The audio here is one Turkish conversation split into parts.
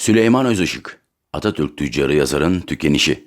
Süleyman Özışık, Atatürk tüccarı yazarın tükenişi.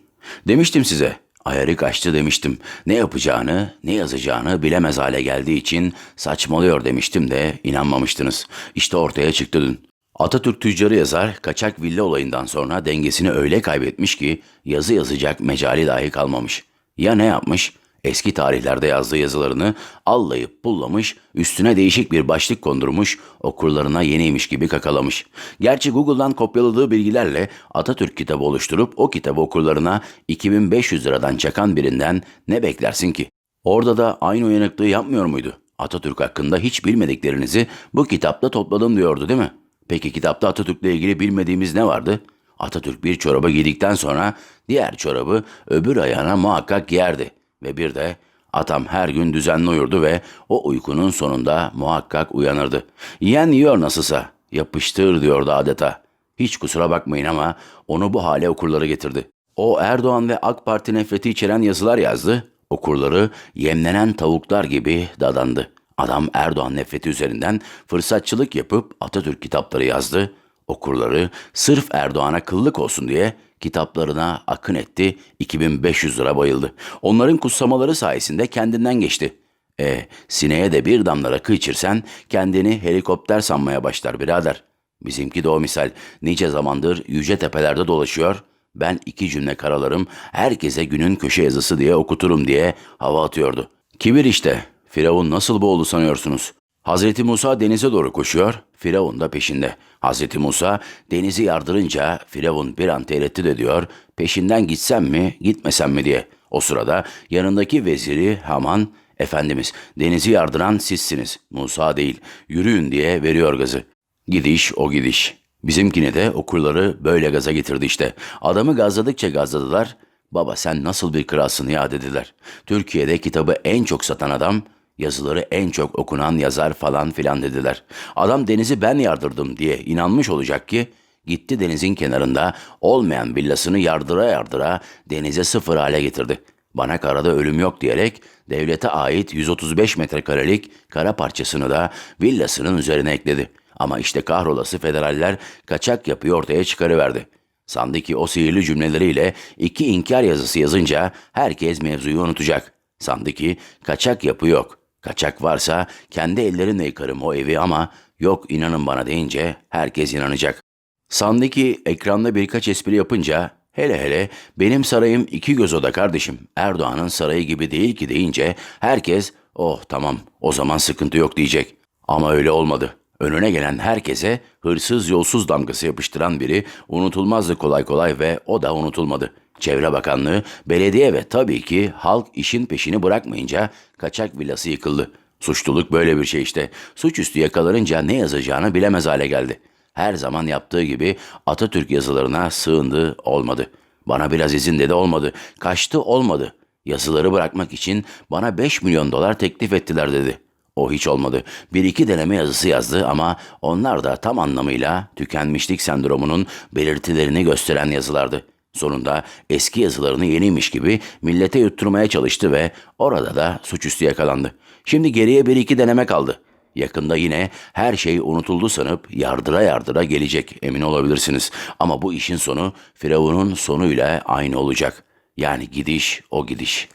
Demiştim size, ayarı kaçtı demiştim. Ne yapacağını, ne yazacağını bilemez hale geldiği için saçmalıyor demiştim de inanmamıştınız. İşte ortaya çıktı dün. Atatürk tüccarı yazar kaçak villa olayından sonra dengesini öyle kaybetmiş ki yazı yazacak mecali dahi kalmamış. Ya ne yapmış? Eski tarihlerde yazdığı yazılarını allayıp pullamış, üstüne değişik bir başlık kondurmuş, okurlarına yeniymiş gibi kakalamış. Gerçi Google'dan kopyaladığı bilgilerle Atatürk kitabı oluşturup o kitabı okurlarına 2500 liradan çakan birinden ne beklersin ki? Orada da aynı uyanıklığı yapmıyor muydu? Atatürk hakkında hiç bilmediklerinizi bu kitapta topladım diyordu değil mi? Peki kitapta Atatürk'le ilgili bilmediğimiz ne vardı? Atatürk bir çorabı giydikten sonra diğer çorabı öbür ayağına muhakkak giyerdi. Ve bir de atam her gün düzenli uyurdu ve o uykunun sonunda muhakkak uyanırdı. Yiyen yiyor nasılsa, yapıştır diyordu adeta. Hiç kusura bakmayın ama onu bu hale okurları getirdi. O Erdoğan ve AK Parti nefreti içeren yazılar yazdı. Okurları yemlenen tavuklar gibi dadandı. Adam Erdoğan nefreti üzerinden fırsatçılık yapıp Atatürk kitapları yazdı. Okurları sırf Erdoğan'a kıllık olsun diye kitaplarına akın etti. 2500 lira bayıldı. Onların kutsamaları sayesinde kendinden geçti. E, sineye de bir damla rakı içirsen kendini helikopter sanmaya başlar birader. Bizimki de o misal. Nice zamandır yüce tepelerde dolaşıyor. Ben iki cümle karalarım, herkese günün köşe yazısı diye okuturum diye hava atıyordu. Kibir işte. Firavun nasıl boğuldu sanıyorsunuz? Hazreti Musa denize doğru koşuyor, Firavun da peşinde. Hazreti Musa denizi yardırınca Firavun bir an tereddüt ediyor, peşinden gitsem mi, gitmesem mi diye. O sırada yanındaki veziri Haman, Efendimiz denizi yardıran sizsiniz, Musa değil, yürüyün diye veriyor gazı. Gidiş o gidiş. Bizimkini de okurları böyle gaza getirdi işte. Adamı gazladıkça gazladılar. Baba sen nasıl bir kralsın ya dediler. Türkiye'de kitabı en çok satan adam, yazıları en çok okunan yazar falan filan dediler. Adam denizi ben yardırdım diye inanmış olacak ki gitti denizin kenarında olmayan villasını yardıra yardıra denize sıfır hale getirdi. Bana karada ölüm yok diyerek devlete ait 135 metrekarelik kara parçasını da villasının üzerine ekledi. Ama işte kahrolası federaller kaçak yapıyı ortaya çıkarıverdi. Sandı ki o sihirli cümleleriyle iki inkar yazısı yazınca herkes mevzuyu unutacak. Sandı ki kaçak yapı yok. Kaçak varsa kendi ellerimle yıkarım o evi ama yok inanın bana deyince herkes inanacak. Sandı ki ekranda birkaç espri yapınca hele hele benim sarayım iki göz oda kardeşim Erdoğan'ın sarayı gibi değil ki deyince herkes oh tamam o zaman sıkıntı yok diyecek. Ama öyle olmadı. Önüne gelen herkese hırsız yolsuz damgası yapıştıran biri unutulmazdı kolay kolay ve o da unutulmadı. Çevre Bakanlığı, belediye ve tabii ki halk işin peşini bırakmayınca kaçak villası yıkıldı. Suçluluk böyle bir şey işte. Suçüstü yakalanınca ne yazacağını bilemez hale geldi. Her zaman yaptığı gibi Atatürk yazılarına sığındı olmadı. Bana biraz izin dedi olmadı. Kaçtı olmadı. Yazıları bırakmak için bana 5 milyon dolar teklif ettiler dedi. O hiç olmadı. Bir iki deneme yazısı yazdı ama onlar da tam anlamıyla tükenmişlik sendromunun belirtilerini gösteren yazılardı. Sonunda eski yazılarını yeniymiş gibi millete yutturmaya çalıştı ve orada da suçüstü yakalandı. Şimdi geriye bir iki deneme kaldı. Yakında yine her şey unutuldu sanıp yardıra yardıra gelecek emin olabilirsiniz. Ama bu işin sonu Firavun'un sonuyla aynı olacak. Yani gidiş o gidiş.